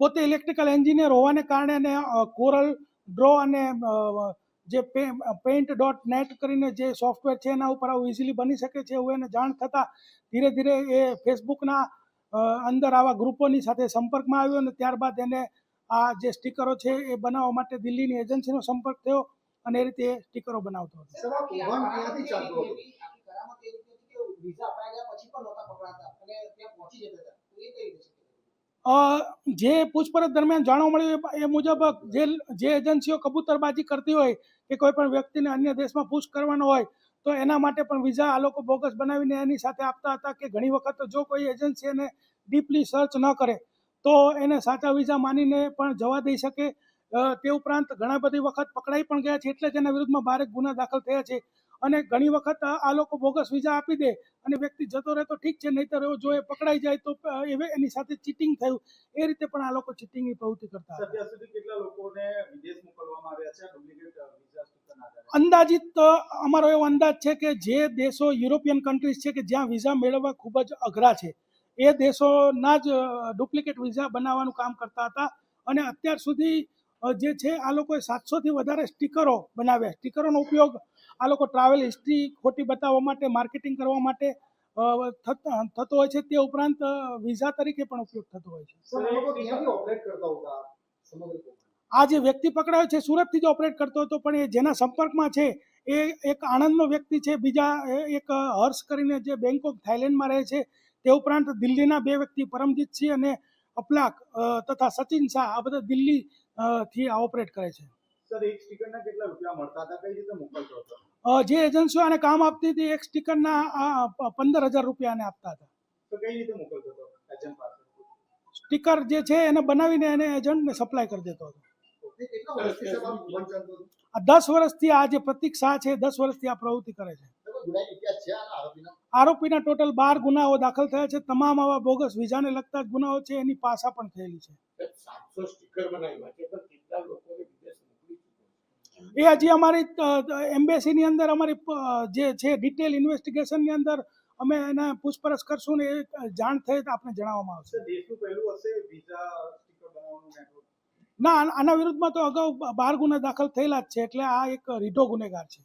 પોતે electrical engineer હોવાને કારણે એને કોરલ ડ્રો અને જે પેઇન્ટ ડોટ નેટ કરીને જે સોફ્ટવેર છે એના ઉપર આવું ઇઝીલી બની શકે છે એવું એને જાણ થતાં ધીરે ધીરે એ ફેસબુકના અંદર આવા ગ્રુપોની સાથે સંપર્કમાં આવ્યો અને ત્યારબાદ એને આ જે સ્ટીકરો છે એ બનાવવા માટે દિલ્હીની એજન્સીનો સંપર્ક થયો અને એ રીતે એ સ્ટીકરો બનાવતો હતો. વિઝા અપાયા પછી પણ નહોતા પકડાતા અને ત્યાં પહોંચી જતા હતા? એ કઈ રીતે શક્ય થયું? અ, જે પૂછપરછ દરમિયાન જાણવા મળ્યું એ- મુજબ જે જે એજન્સીઓ કબૂતરબાજી કરતી હોય કે કોઈ પણ વ્યક્તિને અન્ય દેશમાં પૂછ કરવાનો હોય, તો એના માટે પણ વિઝા આ લોકો બોગસ બનાવીને એની સાથે આપતા હતા કે ઘણી વખત જો કોઈ એજન્સી એને ડીપલી સર્ચ ન કરે, તો એને સાચા વિઝા માનીને પણ જવા દઈ શકે. તે ઉપરાંત ઘણા બધી વખત પકડાઈ પણ ગયા છે એટલે જ એના વિરુદ્ધમાં ભારે ગુના દાખલ થયા છે. અને ઘણી વખત આ લોકો બોગસ વિઝા આપી દે અને વ્યક્તિ જતો રહે તો ઠીક છે નહીંતર જો એ પકડાઈ જાય તો એની સાથે ચીટિંગ થયું. એ રીતે પણ આ લોકો ચીટિંગની પ્રવૃત્તિ કરતા અત્યાર સુધી કેટલા લોકોને વિદેશ મોકલવામાં આવ્યા છે? ડુપ્લિકેટ વિઝા અંદાજિત અમારો એવો અંદાજ છે કે જે દેશો યુરોપિયન કન્ટ્રીઝ છે કે જ્યાં વિઝા મેળવવા ખૂબ જ અઘરા છે એ દેશોના જ ડુપ્લિકેટ વિઝા બનાવવાનું કામ કરતા હતા. અને અત્યાર સુધી જે છે આ લોકોએ સાતસોથી વધારે સ્ટીકરો બનાવ્યા. સ્ટીકરોનો ઉપયોગ આ લોકો ટ્રાવેલ હિસ્ટ્રી ખોટી બતાવવા માટે માર્કેટિંગ કરવા માટે થતો હોય છે તે ઉપરાંત વિઝા તરીકે પણ ઉપયોગ થતો હોય છે. આ જે વ્યક્તિ પકડાયો છે સુરતથી જ ઓપરેટ કરતો હતો પણ એ જેના સંપર્કમાં છે એ એક આણંદનો વ્યક્તિ છે. બીજા એક હર્ષ કરીને જે બેંકોક થાઇલેન્ડમાં રહે છે તે ઉપરાંત દિલ્હીના બે વ્યક્તિ પરમજીત સિંહ અને અપલાક તથા સચિન શાહ આ બધા દિલ્હી થી આ ઓપરેટ કરે છે. સર એક સ્ટીકરના કેટલા રૂપિયા મળતા હતા? કઈ રીતે મોકલતો હતો? જે એજન્સીઓ આને કામ આપતી હતી એક સ્ટીકરના પંદર હજાર રૂપિયા આને આપતા હતા. સ્ટીકર જે છે એને બનાવીને એને એજન્ટને સપ્લાય કરી દેતો હતો. દસ વર્ષથી આ જે પ્રતિક શાહ છે દસ વર્ષથી આ પ્રવૃત્તિ કરે છે. આરોપીના? ટોટલ બાર ગુનાઓ દાખલ થયા છે. તમામ આવા બોગસ વિઝાને લગતા ગુનાઓ છે. એની પાસા પણ થયેલી છે સાતસો સ્ટીકર બનાવ્યા છે પણ કેટલા લોકોને વિદેશ મોકલી એ હજી અમારી એમ્બેસીની અંદર અમારી જે છે ડિટેલ ઇન્વેસ્ટિગેશનની અંદર અમે એને પૂછપરછ કરશું ને એ જાણ થઈ તો આપને જણાવવામાં આવશે. દેશનું પહેલું હશે વિઝા સ્ટીકર બનાવવાનું ના આના વિરુદ્ધમાં તો અગાઉ બાર ગુના દાખલ થયેલા જ છે એટલે આ એક રીઢો ગુનેગાર છે.